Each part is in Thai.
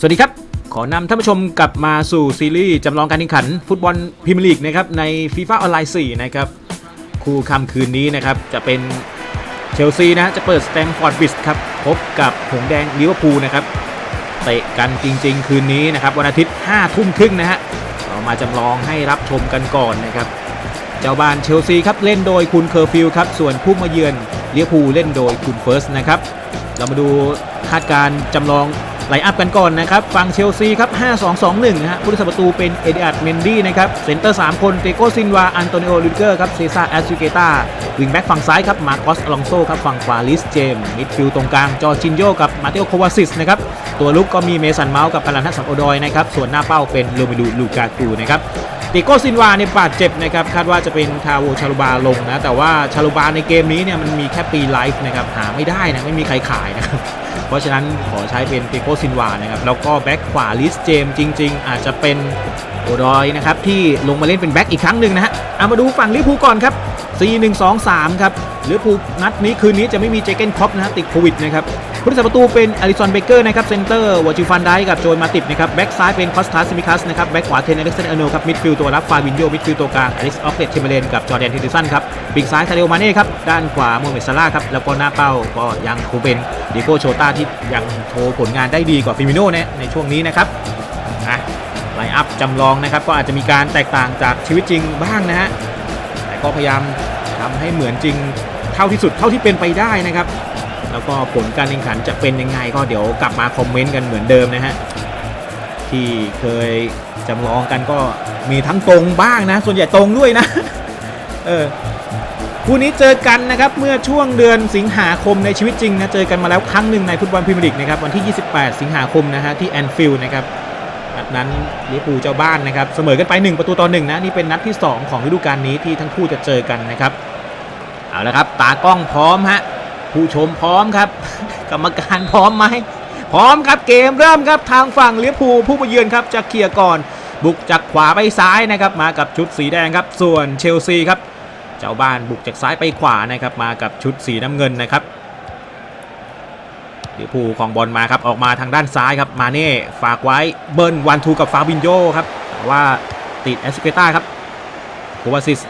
สวัสดีครับ ขอนำท่านผู้ชมกลับมาสู่ซีรีส์จำลองการแข่งขัน ฟุตบอลพรีเมียร์ลีกนะครับใน FIFA ออนไลน์ 4 นะครับ คู่คำคืนนี้นะครับ จะเป็นเชลซีนะจะเปิดสแตมฟอร์ดบิสครับ พบกับหงแดงลิเวอร์พูลนะครับ เตะกันจริง ๆ คืนนี้นะครับ วันอาทิตย์5ทุ่มครึ่งนะฮะเรามาจำลองให้รับชมกันก่อนนะครับ เจ้าบ้านเชลซีครับเล่นโดยคุณเคอร์ฟิลด์ครับส่วนผู้มาเยือนลิเวอร์พูลเล่นโดยคุณเฟิร์สนะครับเรามาดูคาดการจำลอง ไลอัพกันก่อนนะครับฝั่งเชลซีครับ 5-2-2-1 นะฮะผู้รักษาประตูเป็นเอเดียร์เมนดี้นะครับ เซนเตอร์ 3 คน เตโกซินวา อันโตนิโอลูเกอร์ครับ เซซ่าแอสซิเกตาวิงแบ็กฝั่งซ้ายครับ มาโกสอลองโซครับ ฝั่งขวาลิสเจมมิดฟิลด์ตรงกลาง จอร์จินโยกับมาเตโอโควาซิสนะครับ ตัวลุกก็มีเมสันเมาส์กับพลันทัศน์โอดอยนะครับ ส่วนหน้าเป้าเป็นโรมิลูลูกากูนะครับติโกซินวาเนี่ยบาดเจ็บนะครับคาดว่าจะเป็นทาโวชาลูบาลงนะแต่ว่าชาลูบาในเกมนี้เนี่ยมันมีแค่ปีไลฟ์นะครับหาไม่ได้นะไม่มีใครขายนะครับ เพราะฉะนั้นขอใช้เป็นเปโกซินวานะครับ แล้วก็แบ็กขวาลิสเจมจริง ๆ อาจจะเป็นโอดอยนะครับที่ลงมาเล่นเป็นแบ็กอีกครั้งหนึ่งนะฮะเอามาดูฝั่งลิเวอร์พูลก่อนครับ4-1-2-3 ครับ ลิเวอร์พูลนัดนี้คืนนี้จะไม่มีเจเกนครอปนะฮะติดโควิดนะครับผู้รักษาประตูเป็นอลิซอนเบเกอร์นะครับเซนเตอร์วอจิฟันได้กับโจนมาติดนะครับแบ็กซ้ายเป็นคอสตาซิมิคัสนะครับแบ็กขวาเทนอเล็กซานเอโนครับมิดฟิลด์ตัวรับฟาบินโยมิดฟิลด์ตัวกลางอลิสออฟเลตเทมเบเลนกับจอร์แดนทิติสันครับปีกซ้ายซาเดโอมาเน่ครับด้านขวาโมเมดซาร่าครับแล้วก็หน้าเป้าก็ยังคงเป็นดิโก้โชต้าที่ยังโชว์ผลงานได้ดีกว่าฟิมิโน่เนี่ยในช่วงนี้นะครับอะไลอัพจำลองนะครับก็อาจจะมีการแตกต่างจากชีวิตจริงบ้างนะฮะแต่ก็พยายามทำให้เหมือนจริง เท่าที่สุดเท่าที่เป็นไปได้นะครับ แล้วก็ผลการแข่งขันจะเป็นยังไงก็เดี๋ยวกลับมาคอมเมนต์กันเหมือนเดิมนะฮะที่เคยจำลองกันก็มีทั้งตรงบ้างนะ ส่วนใหญ่ตรงด้วยนะเออคู่นี้เจอกันนะครับเมื่อช่วงเดือนสิงหาคมในชีวิตจริงนะเจอกันมาแล้วครั้งหนึ่งในฟุตบอลพรีเมียร์ลีกนะครับวันที่ 28 สิงหาคมนะฮะที่แอนฟิลด์นะครับนัดนั้นลิเวอร์พูลเจ้าบ้านนะครับเสมอกันไป 1 ประตูต่อหนึ่งนะนี่เป็นนัดที่ 2 ของฤดูกาลนี้ที่ทั้งคู่จะเจอกันนะครับ เอาละครับ ตากล้องพร้อมฮะ ผู้ชมพร้อมครับ กรรมการพร้อมไหมพร้อมครับเกมเริ่มครับทางฝั่งเวอร์พูผู้มาเยือนครับจะเคลียร์ก่อน บุกจากขวาไปซ้ายนะครับ มากับชุดสีแดงครับ ส่วนเชลซีครับ เจ้าบ้านบุกจากซ้ายไปขวานะครับ มากับชุดสีน้ำเงินนะครับเวอร์พูของบอลมาครับออกมาทางด้านซ้ายครับมาเน่ฝากไว้เบิร์นวันทูกับฟาบินโยครับแต่ว่าติดแอสเกต้าครับโควาซิส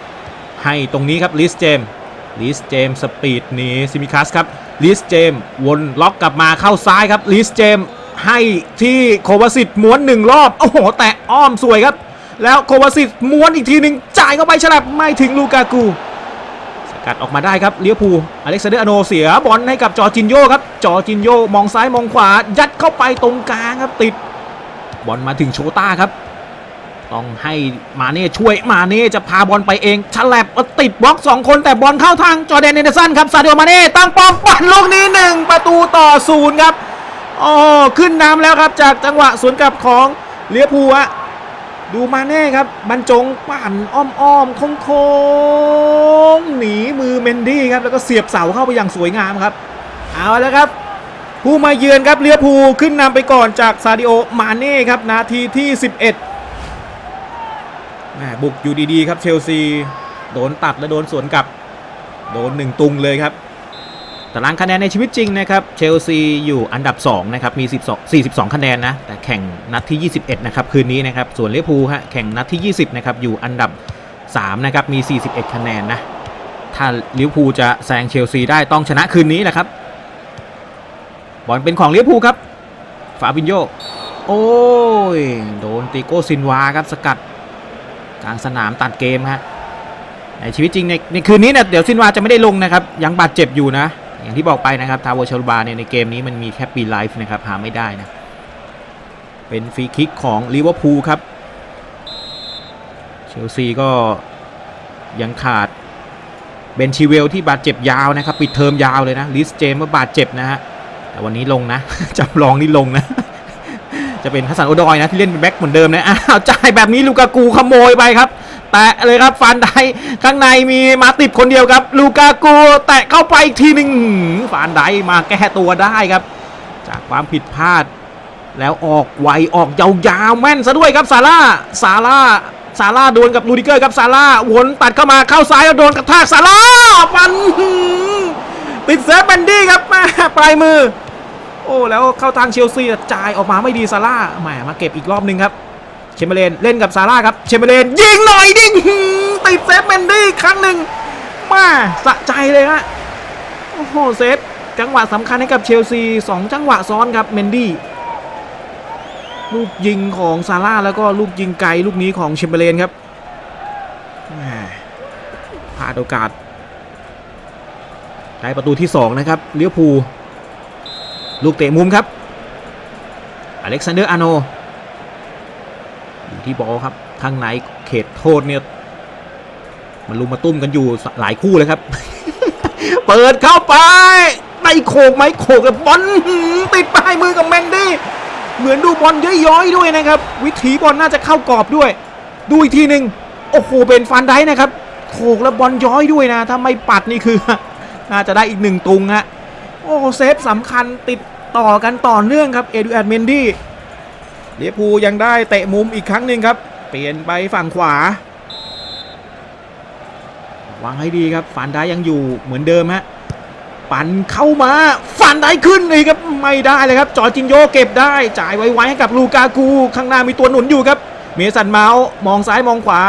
ให้ตรงนี้ครับลิสเจม ลิสเจมสปีดหนีซิมิคัสครับลิสเจมวนล็อกกลับมาเข้าซ้ายครับลิสเจมให้ที่โควาสิตม้วนหนึ่งรอบ โอ้โห แตะอ้อมสวยครับ แล้วโควาสิตม้วนอีกทีหนึ่งจ่ายเข้าไปฉลับไม่ถึงลูกากูสกัดออกมาได้ครับเลี้ยวภูอเล็กซานเดอร์อโนเสียบอลให้กับจอจินโยครับ จอจินโยมองซ้ายมองขวา ยัดเข้าไปตรงกลางครับติด บอลมาถึงโชต้าครับ ต้องให้มาเน่ช่วยมาเน่จะพาบอลไปเองฉลับติดบล็อก 2 คนแต่บอลเข้าทางจอแดนเนเดอร์สันครับซาดิโอมาเน่ตั้งป้อมปั่นลูกนี้ 1 ประตูต่อศูนย์ครับอ๋อขึ้นน้ำแล้วครับจากจังหวะสวนกลับของเลียภูอะดูมาเน่ครับบรรจงปั่นอ้อมๆโค้งๆหนีมือเมนดี้ครับแล้วก็เสียบเสาเข้าไปอย่างสวยงามครับ เอาแล้วครับ ผู้มาเยือนครับเลียภูขึ้นนำไปก่อนจากซาดิโอมาเน่ครับนาทีที่ 11 บุกอยู่ดีๆครับเชลซีโดนตัดและโดนสวนกลับ โดนหนึ่งตุงเลยครับตารางคะแนนในชีวิตจริงนะครับเชลซีอยู่อันดับ2นะครับมี12 42 คะแนนนะแต่แข่งนัดที่ 21 นะครับคืนนี้นะครับส่วนลิเวอร์พูลฮะแข่งนัดที่ 20 นะครับอยู่อันดับ3นะครับมี 41 คะแนนนะถ้าลิเวอร์พูลจะแซงเชลซีได้ต้องชนะคืนนี้แหละครับบอลเป็นของลิเวอร์พูลครับฟาบินโยโอ้ยโดนติโกซินวาครับสกัด กลางสนามตัดเกมฮะในชีวิตจริงในในคืนนี้เนี่ยเดี๋ยวซินวาจะไม่ได้ลงนะครับ ยังบาดเจ็บอยู่นะ อย่างที่บอกไปนะครับทาวเวอร์ชลบาเนี่ยในเกมนี้มันมีแค่ปีไลฟ์นะครับหาไม่ได้นะ เป็นฟรีคิกของลิเวอร์พูลครับเชลซีก็ยังขาดเบนชิเวลที่บาดเจ็บยาวนะครับ ปิดเทอมยาวเลยนะลิสเจมก็บาดเจ็บนะฮะแต่วันนี้ลงนะจำลองนี่ลงนะ จะเป็นฮัสซันโอดอยนะที่เล่นเป็นแบ็คเหมือนเดิมนะอ้าวจ่ายแบบนี้ลูกากูขโมยไปครับแตะเลยครับฟันไดข้างในมีมาติดคนเดียวครับ ลูกากูแตะเข้าไปอีกทีหนึ่งฟันไดมาแก้ตัวได้ครับ จากความผิดพลาด แล้วออกไวออกยาวๆแม่นซะด้วยครับซาร่าซาร่าซาร่าโดวลกับลูดิเกอร์ครับซาร่าวนตัดเข้ามาเข้าซ้ายแล้วโดนกระแทกซาร่าฟันหืมติดเซฟแบนดี้ครับม่ปลายมือ โอ้แล้วเข้าทางเชลซีจ่ายออกมาไม่ดีซาร่าแหมมาเก็บอีกรอบหนึงครับเชมเบอร์เลนเล่นกับซาร่าครับเชมเบอร์เลนยิงหน่อยดิติดเซฟเมนดี้ครั้งหนึ่งมาสะใจเลยฮะโอ้โหเซฟจังหวะสำคัญให้กับเชลซีสองจังหวะซ้อนครับเมนดี้ลูกยิงของซาร่าแล้วก็ลูกยิงไกลลูกนี้ของเชมเบอร์เลนครับพลาดโอกาสได้ประตูที่ 2 นะครับเลี้ยวภู ลูกเตะมุมครับ อเล็กซานเดอร์อาโนอยู่ที่บอลครับข้างในเขตโทษเนี่ยมันลุมมาตุ้มกันอยู่หลายคู่เลยครับ เปิดเข้าไปได้โขกไหมโขกกับบอลติดปลายมือกับเมนดี้เหมือนดูบอลย้อยๆด้วยนะครับ วิถีบอลน่าจะเข้ากรอบด้วย ดูอีกทีหนึ่งโอ้โหเป็นฟันได้นะครับโขกแล้วบอลย้อยด้วยนะ ถ้าไม่ปัดนี่คือ น่าจะได้อีกหนึ่งตุงฮะ โอ้เซฟสำคัญติดต่อกันต่อเนื่องครับเอดูแอดเมนดี้เลียพูยังได้เตะมุมอีกครั้งหนึ่งครับ เปลี่ยนไปฝั่งขวาวางให้ดีครับฟันได้ยังอยู่เหมือนเดิมฮะปั่นเข้ามาฟันได้ขึ้นเลยครับไม่ได้เลยครับ จอจินโยเก็บได้ จ่ายไวๆให้กับลูกากูข้างหน้ามีตัวหนุนอยู่ครับ เมสันเมาส์มองซ้ายมองขวา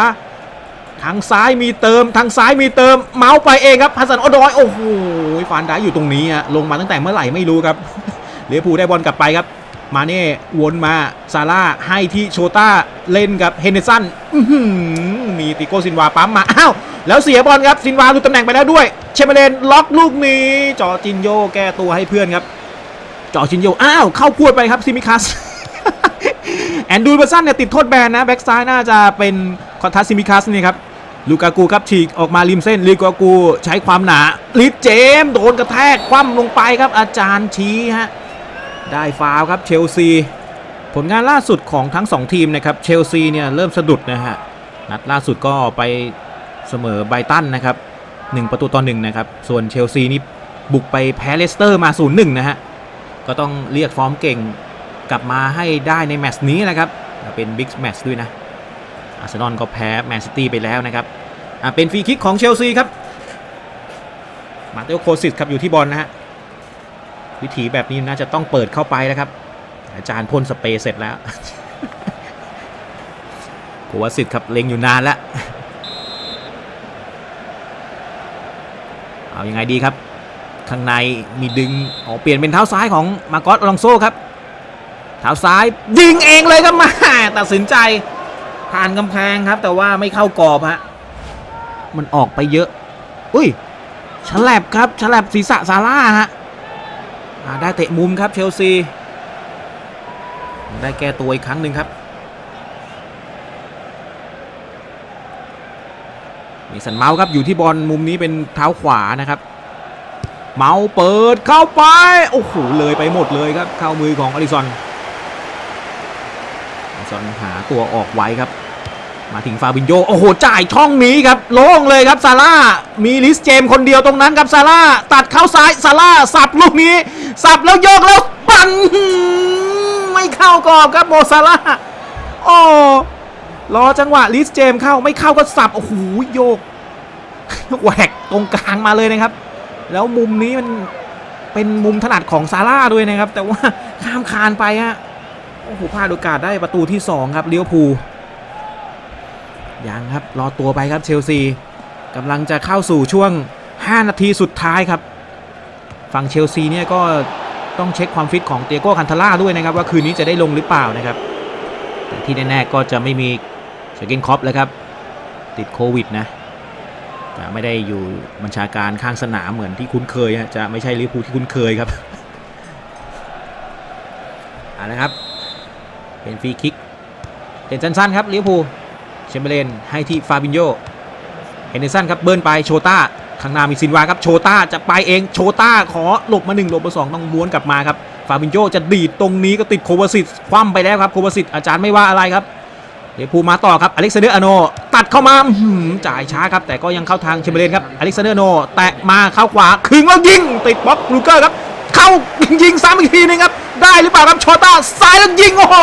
ทางซ้ายมีเติมทางซ้ายมีเติม เมาส์ไปเองครับฮัสซันออดอยโอ้โหฟานได้อยู่ตรงนี้ฮะลงมาตั้งแต่เมื่อไหร่ไม่รู้ครับเลียพูลได้บอลกลับไปครับ มาเน่วนมาซาร่าให้ที่โชต้าเล่นกับเฮนเดอร์สันมีติโกซินวาปั๊มมาอ้าวแล้วเสียบอลครับซินวาหลุดตำแหน่งไปแล้วด้วย เชมเบอร์เลนล็อกลูกนี้จอจินโยแก้ตัวให้เพื่อนครับจอจินโยอ้าวเข้าพวดไปครับซิมิคัสแอนดูเบอร์สันเนี่ยติดโทษแบนนะแบ็กซ้ายน่าจะเป็นคอนทัสซิมิคัสนี่ครับ ลูกากูครับฉีกออกมาริมเส้นลูกากูใช้ความหนาลิดเจมโดนกระแทกคว่ำลงไปครับอาจารย์ชี้ฮะได้ฟาวครับเชลซีผลงานล่าสุดของทั้ง 2 ทีมนะครับเชลซีเนี่ยเริ่มสะดุดนะฮะนัดล่าสุดก็ไปเสมอไบตันนะครับ1ประตูต่อ1นะครับส่วนเชลซีนี่บุกไปแพ้เลสเตอร์มา0-1นะฮะก็ต้องเรียกฟอร์มเก่งกลับมาให้ได้ในแมตช์นี้นะครับเป็นบิ๊กแมตช์ด้วยนะ อาร์เซนอลก็แพ้แมนซิตี้ไปแล้วนะครับอะเป็นฟรีคิกของเชลซีครับ มาเตโอโคซิสครับอยู่ที่บอลนะฮะวิธีแบบนี้น่าจะต้องเปิดเข้าไปแล้วครับ อาจารย์พ่นสเปรย์เสร็จแล้วโควาสิทธิ์ครับเล็งอยู่นานแล้ว เอายังไงดีครับ ข้างในมีดึงอ๋อเปลี่ยนเป็นเท้าซ้ายของมาโกอสอลองโซครับ เท้าซ้ายยิงเองเลยครับมาตัดสินใจ ผ่านกำแพงครับ แต่ว่าไม่เข้ากรอบฮะมันออกไปเยอะ อุ้ยฉลับครับฉลับศีรษะซาร่าฮะได้เตะมุมครับเชลซี ได้แก้ตัวอีกครั้งหนึ่งครับ มีสันเมาส์ครับอยู่ที่บอลมุมนี้เป็นเท้าขวานะครับ เมาส์เปิดเข้าไป โอ้โหเลยไปหมดเลยครับ เข้ามือของอลิซอน อลิซอนหาตัวออกไว้ครับ มาถึงฟาบินโยโอ้โห จ่ายช่องนี้ครับ โล่งเลยครับซาร่ามีลิสเจมคนเดียวตรงนั้นครับซาร่าตัดเข้าซ้ายซาร่าสับลูกนี้ สับแล้วโยกแล้วปั่นไม่เข้ากรอบครับโมซาร่าโอ้รอจังหวะลิสเจมเข้าไม่เข้าก็สับโอ้โหโยกแหวกตรงกลางมาเลยนะครับ แล้วมุมนี้มันเป็นมุมถนัดของซาร่าด้วยนะครับ แต่ว่าข้ามคานไปฮะ โอ้โหพลาดโอกาสได้ประตูที่ 2 ครับเลี้ยวภูยังครับรอตัวไปครับเชลซีกำลังจะเข้าสู่ช่วง 5 นาทีสุดท้ายครับฝั่งเชลซีเนี่ยก็ต้องเช็คความฟิตของเตียโก้คันทาร่าด้วยนะครับ ว่าคืนนี้จะได้ลงหรือเปล่านะครับ แต่ที่แน่ๆก็จะไม่มีเชเกนคอปแล้วครับ ติดโควิดนะจะไม่ได้อยู่บัญชาการข้างสนามเหมือนที่คุ้นเคยจะไม่ใช่ลิเวอร์พูลที่คุ้นเคยครับเอาละครับ เป็นฟรีคิกเป็นสั้นๆครับลิเวอร์พูลเชมเบอร์เลนให้ที่ฟาบินโยเฮนเดอร์สันครับเบิร์นไปโชต้าข้างหน้ามีซินวาครับโชต้าจะไปเองโชต้าขอหลบมาหนึ่งหลบมาสองต้องม้วนกลับมาครับฟาบินโยจะดีดตรงนี้ก็ติดโควาสิตคว่ำไปแล้วครับโควาสิตอาจารย์ไม่ว่าอะไรครับเดยวพูมาต่อครับอเล็กซานเดอร์อโน ตัดเข้ามาจ่ายช้าครับ แต่ก็ยังเข้าทางเชมเบอร์เลนครับอเล็กซานเดอร์โน แตะมาเข้าขวาคึงแล้วยิง ติดบล็อกลูเกอร์ครับ เข้ายิงซ้ำอีกทีนึงครับ ได้หรือเปล่าครับชอต้าซ้ายแล้วยิงโอ้โห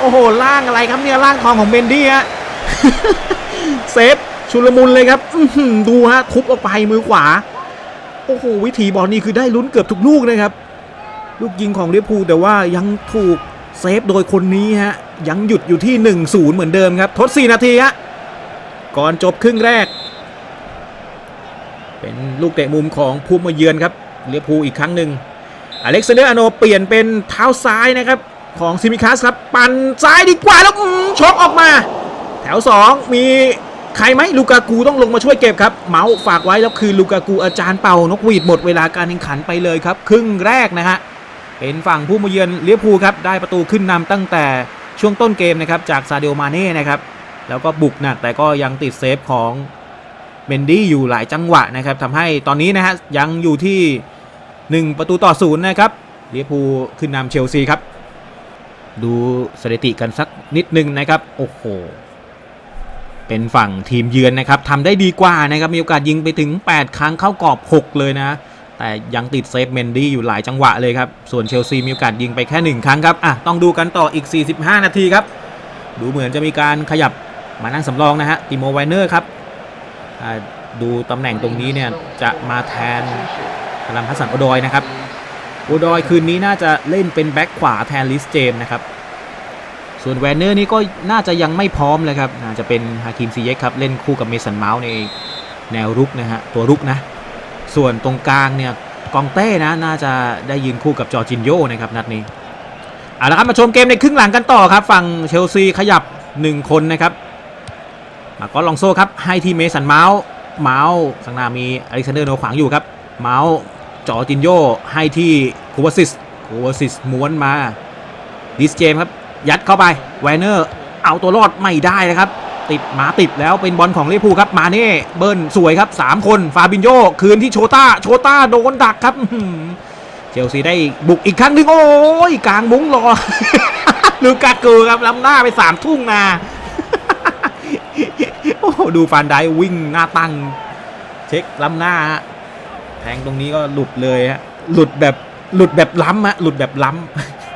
โอ้โหล่างอะไรครับเนี่ยล่างทองของเมนดี้ฮะเซฟชุลมุนเลยครับดูฮะทุบออกไปมือขวา โอ้โหวิธีบอลนี่คือได้ลุ้นเกือบทุกลูกนะครับ ลูกยิงของเวอร์พูแต่ว่ายังถูกเซฟโดยคนนี้ฮะ ยังหยุดอยู่ที่ 1-0 เหมือนเดิมครับ ทด 4 นาทีฮะก่อนจบครึ่งแรก เป็นลูกเตะมุมของผู้มาเยือนครับเวอร์พูอีกครั้งหนึ่งอเล็กซานเดอร์อโนเปลี่ยนเป็นเท้าซ้ายนะครับของซิมิคัสครับ ปั่นซ้ายดีกว่าแล้วอืมชกออกมา แถว 2 มีใครไหมลูกากูต้องลงมาช่วยเก็บครับ เมาส์ฝากไว้แล้วคือลูกากูอาจารย์เป่านกหวีดหมดเวลาการแข่งขันไปเลยครับ ครึ่งแรกนะฮะเป็นฝั่งผู้มาเยือนเลียพูครับ ได้ประตูขึ้นนำตั้งแต่ช่วงต้นเกมนะครับจากซาเดโอมาเน่นะครับแล้วก็บุกหนักแต่ก็ยังติดเซฟของ เมนดี้อยู่หลายจังหวะนะครับทำให้ตอนนี้นะฮะยังอยู่ที่ 1 ประตูต่อศูนย์นะครับเลียพูขึ้นนำเชลซีครับ ดูสถิติกันสักนิดนึงนะครับโอ้โหเป็นฝั่งทีมเยือนนะครับทำได้ดีกว่านะครับมีโอกาสยิงไปถึง 8 ครั้งเข้ากรอบ 6 เลยนะ แต่ยังติดเซฟเมนดี้อยู่หลายจังหวะเลยครับ ส่วนเชลซีมีโอกาสยิงไปแค่ 1 ครั้งครับอะต้องดูกันต่ออีก 45 นาทีครับ ดูเหมือนจะมีการขยับมานั่งสำรองนะฮะติโมไวเนอร์ครับ ดูตำแหน่งตรงนี้เนี่ยจะมาแทนพลัมพัสสันโอดอยนะครับโอดอยคืนนี้น่าจะเล่นเป็นแบ็คขวาแทนลิสเจมส์นะครับส่วนแวนเนอร์นี่ก็น่าจะยังไม่พร้อมเลยครับน่าจะเป็นฮาคิมซีเยกครับเล่นคู่กับเมสันเมาส์ในแนวรุกนะฮะตัวรุกนะ ส่วนตรงกลางเนี่ยกองเต้นะน่าจะได้ยืนคู่กับจอร์จินโยนะครับนัดนี้เอาละครับมาชมเกมในครึ่งหลังกันต่อครับ ฝั่งเชลซีขยับ 1 คนนะครับ มาก็ลองโซ่ครับให้ที่เมสันเมาส์เมาส์ข้างหน้ามีอเล็กซานเดอร์โนขวางอยู่ครับ เมาส์จอจินโยให้ที่คูวาซิสคูวาซิสม้วนมาดิสเจมครับยัดเข้าไปแวนเนอร์เอาตัวรอดไม่ได้นะครับ ติดหมาติดแล้วเป็นบอลของลิเวอร์พูลครับมาเน่เบิ้ลสวยครับ 3 คนฟาบินโยคืนที่โชต้าโชต้าโดนดักครับเชลซีได้บุกอีกครั้งหนึ่งโอ้ยกลางมุ้งรอลูกาเกูครับล้ำหน้าไปสามทุ่งนา ดูฟานได้วิ่งหน้าตั้ง เช็คล้ำหน้าฮะแทงตรงนี้ก็หลุดเลยฮะหลุดแบบหลุดแบบล้ำฮะหลุดแบบล้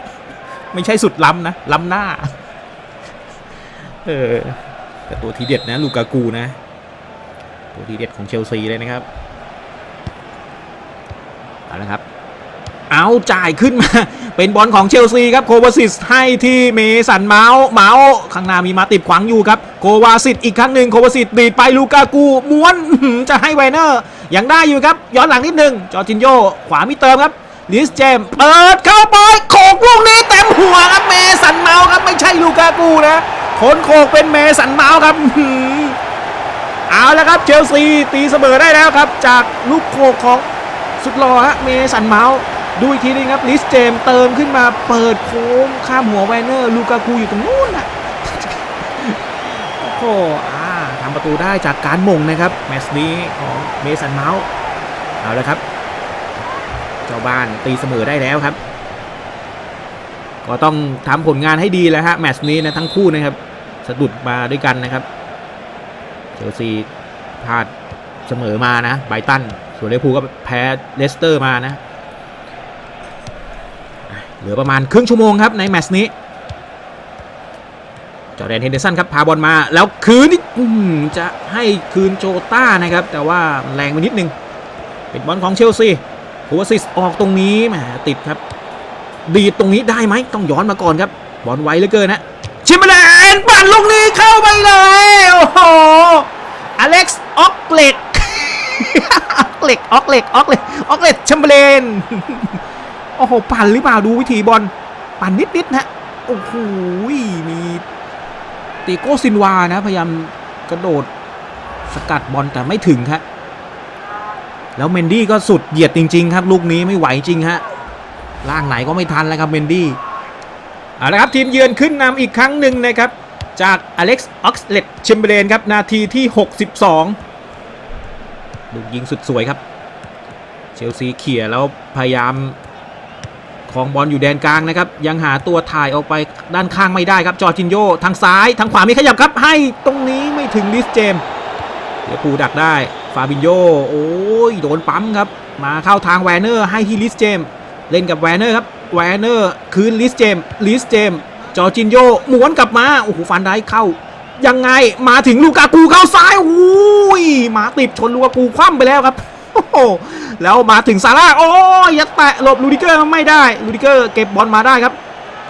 ำไม่ใช่สุดล้ำนะล้ำหน้า เออแต่ตัวทีเด็ดนะลูกากูนะ ตัวทีเด็ดของเชลซีเลยนะครับเอาละครับเอาจ่ายขึ้นมา เป็นบอลของเชลซีครับโควาซิสให้ที่เมสันเมาส์เมาส์ข้างหน้ามีมาติดขวางอยู่ครับ โควาซิสอีกครั้งหนึ่งโควาซิสดีดไปลูกากูม้วนจะให้ไวเนอร์ยังได้อยู่ครับย้อนหลังนิดนึงจอร์จินโยขวามีเติมครับลิสเจมเปิดเข้าไปโขกลูกนี้เต็มหัวครับเมสันเมาส์ครับไม่ใช่ลูกากูนะคนโขกเป็นเมสันเมาส์ครับอื้อหือเอาแล้วครับเชลซีตีเสมอได้แล้วครับ จากลูกโขกของสุดหล่อฮะเมสันเมาส์ดูอีกทีนึงครับลิสเจมเติมขึ้นมาเปิดโค้งข้ามหัวแวนเนอร์ลูกากูอยู่ตรงนู้นนะ โอ้อาทำประตูได้จากการมงนะครับแมตช์นี้ของเมสันเมาส์เอาละครับ เจ้าบ้านตีเสมอได้แล้วครับ ก็ต้องทำผลงานให้ดีแล้วฮะแมตช์นี้นะทั้งคู่นะครับสะดุดมาด้วยกันนะครับเชลซีพลาดเสมอมานะไบตันส่วนเวอร์พูก็แพ้เลสเตอร์มานะ เหลือประมาณครึ่งชั่วโมงครับในแมตช์นี้ จอร์แดนเฮนเดอร์สันครับพาบอลมาแล้วคืนนี่จะให้คืนโจต้านะครับ แต่ว่าแรงไปนิดนึงเป็นบอลของเชลซีโควาซิสออกตรงนี้แหมติดครับ ดีตรงนี้ได้ไหมต้องย้อนมาก่อนครับ บอลไวเหลือเกินนะชิมเบอร์แลนปั่นลูกนี้เข้าไปเลยโอ้โหอเล็กซ์ออกเล็กออกเล็กออกเล็กออกเล็กออกเล็กชิมเบอร์แลนโอ้โหปั่นหรือเปล่าดูวิธีบอลปั่นนิดๆนะโอ้โห ตีโกซินวานะพยายามกระโดดสกัดบอลแต่ไม่ถึงครับแล้วเมนดี้ก็สุดเหยียดจริง ๆ ครับ ลูกนี้ไม่ไหวจริงฮะล่างไหนก็ไม่ทันแล้วครับเมนดี้เอาละครับทีมเยือนขึ้นนำอีกครั้งหนึ่งนะครับ จากอเล็กซ์ออกเลตเชมเบรนครับ นาทีที่ 62 ลูกยิงสุดสวยครับ เชลซีเขี่ยแล้วพยายาม ของบอลอยู่แดนกลางนะครับ ยังหาตัวถ่ายออกไปด้านข้างไม่ได้ครับ จอร์จินโยทางซ้าย ทางขวามีขยับครับ ให้ตรงนี้ไม่ถึงลิสเจม เดี๋ยวปูดักได้ ฟาบินโย โอ้ย โดนปั๊มครับ มาเข้าทางแวนเนอร์ ให้ที่ลิสเจม เล่นกับแวนเนอร์ครับ แวนเนอร์คืนลิสเจม ลิสเจม จอร์จินโยหม้วนกลับมา โอ้โห ฟันได้เข้า ยังไง มาถึงลูกากูเข้าซ้าย โอ้ย มาติดชนลูกากูคว่ำไปแล้วครับ โอ้แล้วมาถึงซาร่าโอ้ยัดแตะหลบลูดิเกอร์ไม่ได้ลูดิเกอร์เก็บบอลมาได้ครับ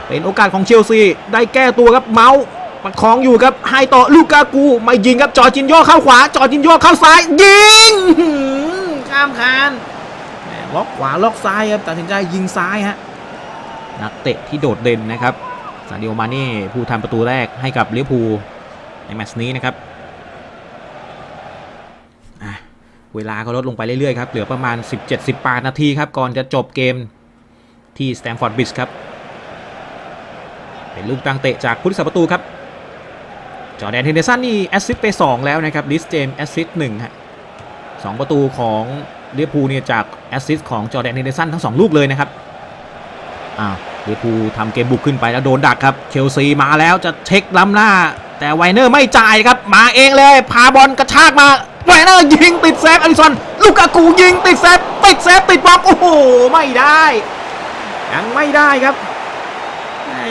เป็นโอกาสของเชลซีได้แก้ตัวครับเมาส์ประคองอยู่ครับให้ต่อลูกากูไม่ยิงครับจอจินโยเข้าขวา จอจินโยเข้าซ้าย ยิงข้ามคานล็อกขวาล็อกซ้ายครับตัดสินใจยิงซ้ายฮะนักเตะที่โดดเด่นนะครับซาดิโอมาเน่ผู้ทำประตูแรกให้กับลิเวอร์พูลในแมตช์นี้นะครับอะ เวลาก็ลดลงไปเรื่อยๆครับเหลือประมาณ 17-18 นาทีครับก่อนจะจบเกมที่สแตมฟอร์ดบริดจ์ครับ เป็นลูกตั้งเตะจากผู้รักษาประตูครับ จอแดนเฮนเดอร์สันนี่แอสซิสต์ไป 2 แล้วนะครับลิสเจมแอสซิสต์หนึ่งฮะสองประตูของเลียพูเนี่ยจากแอสซิสต์ของจอแดนเฮนเดอร์สันทั้ง 2 ลูกเลยนะครับอ้าวเลียพูทำเกมบุกขึ้นไปแล้วโดนดักครับเชลซีมาแล้วจะเช็คล้ำหน้า แต่ไวเนอร์ไม่จ่ายครับมาเองเลยพาบอลกระชากมา ไวเนอร์ยิงติดเซฟอลิสันลูกากูยิงติดเซฟติดเซฟติดบอลโอ้โหไม่ได้ ยังไม่ได้ครับ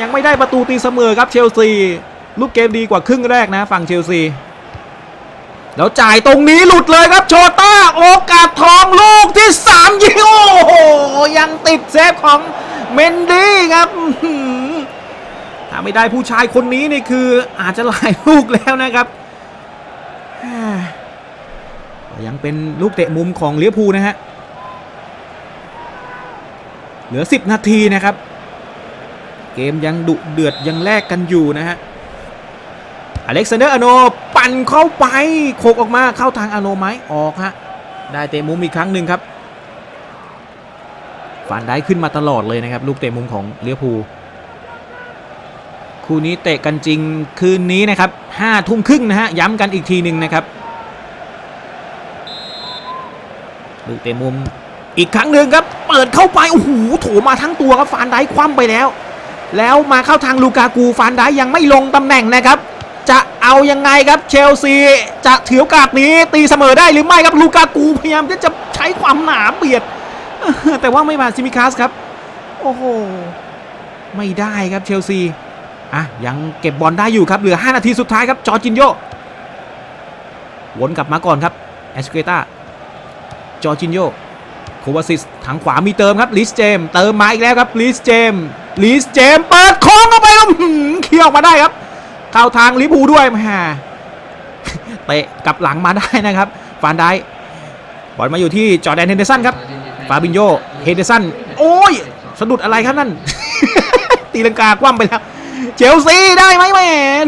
ยังไม่ได้ประตูตีเสมอครับเชลซีลูกเกมดีกว่าครึ่งแรกนะฝั่งเชลซีแล้วจ่ายตรงนี้หลุดเลยครับโชต้าโอกาสทองลูกที่3ยิงโอ้โหยังติดเซฟของเมนดี้ครับถ้าไม่ได้ผู้ชายคนนี้นี่คืออาจจะหลายลูกแล้วนะครับ ยังเป็นลูกเตะมุมของเลี้ยวภูนะฮะ เหลือ 10 นาทีนะครับ เกมยังดุเดือดยังแลกกันอยู่นะฮะ อเล็กซานเดอร์อโนปั่นเข้าไปโคกออกมาเข้าทางอโนไหมออกฮะ ได้เตะมุมอีกครั้งหนึ่งครับฟันได้ขึ้นมาตลอดเลยนะครับ ลูกเตะมุมของเลี้ยวภูคู่นี้เตะกันจริงคืนนี้นะครับห้าทุ่มครึ่งนะฮะ ย้ำกันอีกทีหนึ่งนะครับ ลูกเตะมุมอีกครั้งหนึ่งครับ เปิดเข้าไป โอ้โหโถมาทั้งตัวครับฟานได้คว่ำไปแล้ว แล้วมาเข้าทางลูกากูฟานได้ยังไม่ลงตำแหน่งนะครับ จะเอายังไงครับเชลซี จะถือโอกาสนี้ตีเสมอได้หรือไม่ครับลูกากูพยายามที่จะใช้ความหนาเบียด แต่ว่าไม่มาซิมิคัสครับ โอ้โห ไม่ได้ครับเชลซีอะยังเก็บบอลได้อยู่ครับเหลือ 5 นาทีสุดท้ายครับจอจินโยวนกลับมาก่อนครับแอสเกต้า จอร์จินโยโควาซิสทางขวามีเติมครับลิสเจม เติมมาอีกแล้วครับลิสเจมลิสเจมเปิดโค้งเข้าไปแล้วเคี่ยวมาได้ครับ เข้าทางลิปูด้วยแหมเตะกลับหลังมาได้นะครับฟานได้บอลมาอยู่ที่จอแดนเฮนเดอร์สันครับฟาบินโยเฮนเดอร์สันโอ้ยสะดุดอะไรครับนั่น ตีลังกาคว่ำไปแล้วเชลซีได้ไหมแหม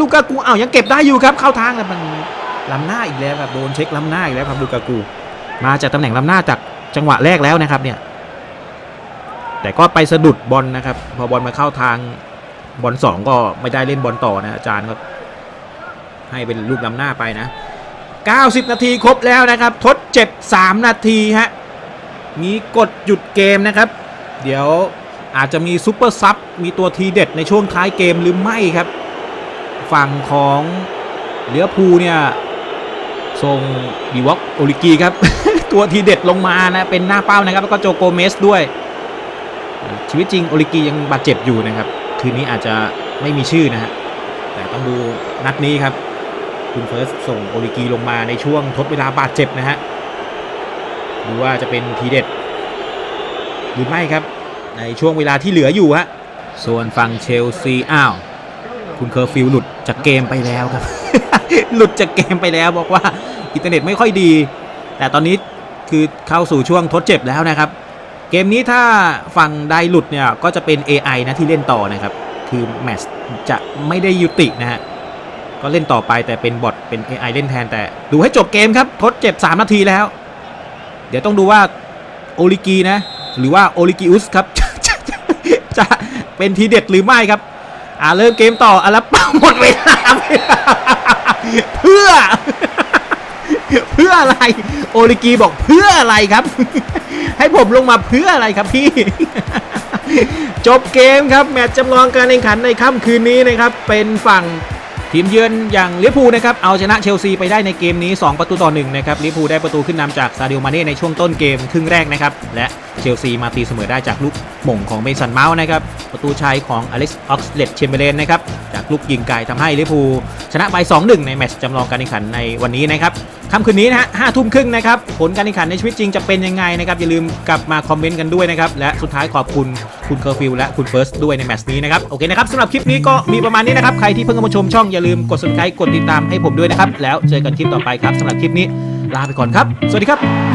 ลูกากูอ้าวยังเก็บได้อยู่ครับ เข้าทางแต่มันล้ำหน้าอีกแล้วครับโดนเช็คล้ำหน้าอีกแล้วครับลูกากู มาจากตำแหน่งล้ำหน้าจากจังหวะแรกแล้วนะครับเนี่ย แต่ก็ไปสะดุดบอลนะครับ พอบอลมาเข้าทางบอลสองก็ไม่ได้เล่นบอลต่อนะอาจารย์ครับให้เป็นลูกล้ำหน้าไปนะ 90 นาทีครบแล้วนะครับ ทดเจ็บ 3 นาทีฮะมีกดหยุดเกมนะครับ เดี๋ยวอาจจะมีซูเปอร์ซับมีตัวทีเด็ดในช่วงท้ายเกมหรือไม่ครับ ฝั่งของเลือพูเนี่ย ส่งดีวอกโอลิกีครับ ตัวทีเด็ดลงมานะเป็นหน้าเป้านะครับ แล้วก็โจโกเมสด้วย ชีวิตจริงโอลิกียังบาดเจ็บอยู่นะครับ คืนนี้อาจจะไม่มีชื่อนะฮะแต่ต้องดูนัดนี้ครับ คุณเฟิร์สส่งโอลิกีลงมาในช่วงทดเวลาบาดเจ็บนะฮะดูว่าจะเป็นทีเด็ด หรือไม่ครับ ในช่วงเวลาที่เหลืออยู่ฮะส่วนฝั่งเชลซีอ้าว คุณเคอร์ฟิลด์หลุดจากเกมไปแล้วครับ หลุดจากเกมไปแล้วบอกว่าอินเทอร์เน็ตไม่ค่อยดี แต่ตอนนี้คือเข้าสู่ช่วงทดเจ็บแล้วนะครับ เกมนี้ถ้าฝั่งใดหลุดเนี่ยก็จะเป็น AI นะที่เล่นต่อนะครับ คือแมตช์จะไม่ได้ยุตินะฮะก็เล่นต่อไปแต่เป็นบอทเป็น AI เล่นแทนแต่ดูให้จบเกมครับทดเจ็บ 3 นาทีแล้ว เดี๋ยวต้องดูว่าโอลิกีนะ หรือว่าโอลิกิอุสครับจะเป็นทีเด็ดหรือไม่ครับ อ่าเริ่มเกมต่ออะแล้วปั๊มหมดเวลาเพื่อ เพื่ออะไร โอลิกีบอกเพื่ออะไรครับ ให้ผมลงมาเพื่ออะไรครับพี่ จบเกมครับ แมตช์จำลองการแข่งขันในค่ำคืนนี้นะครับ เป็นฝั่ง ทีมเยือนอย่างลิเวอร์พูลนะครับเอาชนะเชลซีไปได้ในเกมนี้ 2 ประตูต่อ1นะครับลิเวอร์พูลได้ประตูขึ้นนำจากซาดิโอมาเน่ในช่วงต้นเกมครึ่งแรกนะครับและเชลซีมาตีเสมอได้จากลูกหม่งของเมสันเมาส์นะครับประตูชัยของอเล็กซ์ออกซ์เลตเชมเบเลนนะครับจากลูกยิงไกลทำให้ลิเวอร์พูลชนะไป 2-1 ในแมตช์จำลองการแข่งขันในวันนี้นะครับค่ำคืนนี้นะฮะห้าทุ่มครึ่งนะครับ ผลการแข่งขันในชีวิตจริงจะเป็นยังไงนะครับ อย่าลืมกลับมาคอมเมนต์กันด้วยนะครับ และสุดท้ายขอบคุณคุณเคอร์ฟิลและคุณเฟิร์สด้วยในแมตช์นี้นะครับ โอเคนะครับสำหรับคลิปนี้ก็มีประมาณนี้นะครับ ใครที่เพิ่งเข้ามาชมช่องอย่าลืมกด subscribe กดติดตามให้ผมด้วยนะครับ แล้วเจอกันคลิปต่อไปครับสำหรับคลิปนี้ลาไปก่อนครับ สวัสดีครับ